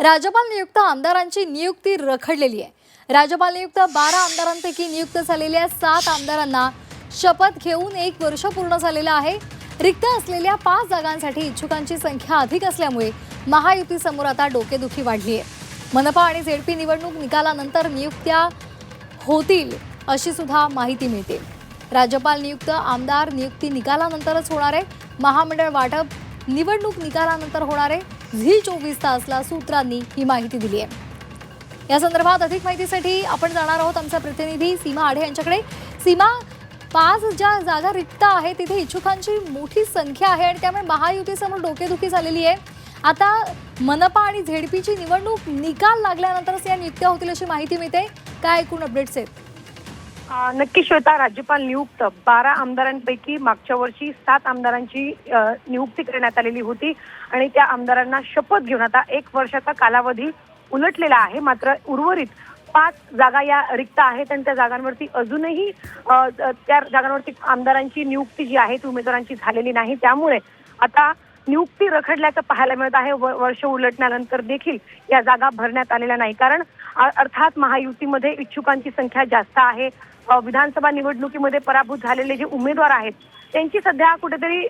राज्यपाल नियुक्त आमदारांची नियुक्ती रखडलेली आहे. राज्यपाल नियुक्त बारा आमदारांपैकी नियुक्त झालेल्या सात आमदारांना शपथ घेऊन एक वर्ष पूर्ण झालेलं आहे. रिक्त असलेल्या पाच जागांसाठी इच्छुकांची संख्या अधिक असल्यामुळे महायुतीसमोर आता डोकेदुखी वाढली आहे. मनपा आणि झेडपी निवडणूक निकालानंतर नियुक्त्या होतील अशी सुद्धा माहिती मिळते. राज्यपाल नियुक्त आमदार नियुक्ती निकालानंतरच होणार आहे. महामंडळ वाटप निवडणूक निकालानंतर होणारे झी चोवीस तासला सूत्रांनी ही माहिती दिली आहे. या संदर्भात अधिक माहितीसाठी आपण जाणार आहोत आमचा प्रतिनिधी सीमा आढे यांच्याकडे. सीमा पाच ज्या जागा रिक्त आहे तिथे इच्छुकांची मोठी संख्या आहे आणि त्यामुळे महायुतीसमोर डोकेदुखी झालेली आहे. आता मनपा आणि झेडपीची निवडणूक निकाल लागल्यानंतरच या नियुक्त्या होतील अशी माहिती मिळते. काय एकूण अपडेट्स आहेत? नक्की श्वेता राज्यपाल नियुक्त. बारा आमदारांपैकी मागच्या वर्षी सात आमदारांची नियुक्ती करण्यात आलेली होती. आणि त्या आमदारांना शपथ घेऊन आता एक वर्षाचा कालावधी उलटलेला आहे. मात्र उर्वरित पाच जागा या रिक्त आहेत आणि त्या जागांवरती अजूनही त्या जागांवरती आमदारांची नियुक्ती जी आहे ती उमेदवारांची झालेली नाही. त्यामुळे आता नियुक्ती रखडल्याचं पाहायला मिळत आहे. व- वर्ष उलटल्यानंतर देखील या जागा भरण्यात आलेल्या नाही. कारण अर्थात महायुतीमध्ये इच्छुकांची संख्या जास्त आहे. विधानसभा निवडणुकीमध्ये पराभूत झालेले जे उमेदवार आहेत त्यांची सध्या कुठेतरी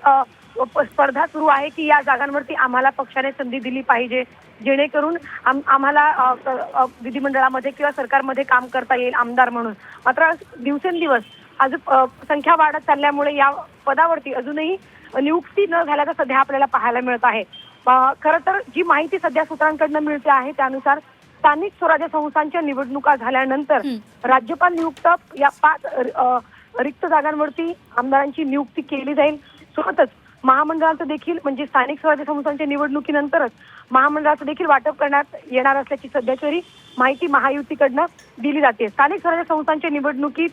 स्पर्धा सुरू आहे की या जागांवरती आम्हाला पक्षाने संधी दिली पाहिजे. जेणेकरून आम- आम्हाला विधिमंडळामध्ये किंवा सरकारमध्ये काम करता येईल आमदार म्हणून. मात्र दिवसेंदिवस आज संख्या वाढत चालल्यामुळे या पदावरती अजूनही नियुक्ती न झाल्याचं सध्या आपल्याला पाहायला मिळत आहे खरं तर जी माहिती सध्या सूत्रांकडनं मिळते आहे त्यानुसार स्थानिक स्वराज्य संस्थांच्या निवडणुका झाल्यानंतर. राज्यपाल नियुक्त या पाच रिक्त जागांवरती आमदारांची नियुक्ती केली जाईल सोबतच महामंडळाचं देखील म्हणजे स्थानिक स्वराज्य संस्थांच्या निवडणुकीनंतरच महामंडळाचं देखील वाटप करण्यात येणार असल्याची सध्या तरी माहिती महायुतीकडनं दिली जाते. स्थानिक स्वराज्य संस्थांच्या निवडणुकीत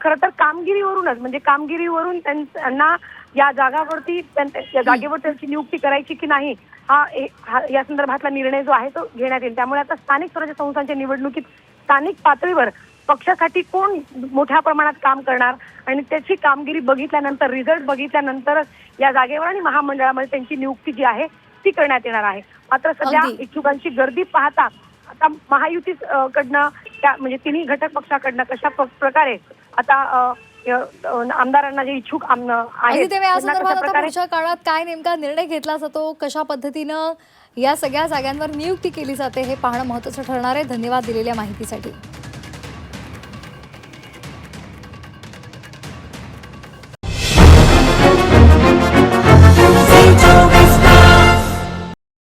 खरं तर कामगिरीवरूनच म्हणजे कामगिरीवरून त्यांना या जागावरती त्यां- या जागेवर त्यांची नियुक्ती करायची की नाही हा ए- हा- या संदर्भातला निर्णय जो आहे तो घेण्यात येईल. त्यामुळे आता स्थानिक स्वराज्य संस्थांच्या निवडणुकीत स्थानिक पातळीवर पक्षासाठी कोण मोठ्या प्रमाणात काम करणार आणि त्याची कामगिरी बघितल्यानंतर रिझल्ट बघितल्यानंतरच या जागेवर आणि महामंडळामध्ये त्यांची नियुक्ती जी आहे ती करण्यात येणार आहे. मात्र सध्या. इच्छुकांची गर्दी पाहता आता महायुती कडनं त्या म्हणजे तिन्ही घटक पक्षाकडनं कशा प्रकारे आता आमदारांना जे इच्छुक पुढच्या काळात काय नेमका निर्णय घेतला जातो कशा पद्धतीनं या सगळ्या जागांवर नियुक्ती केली जाते हे पाहणं महत्वाचं ठरणार आहे. धन्यवाद दिलेल्या माहितीसाठी.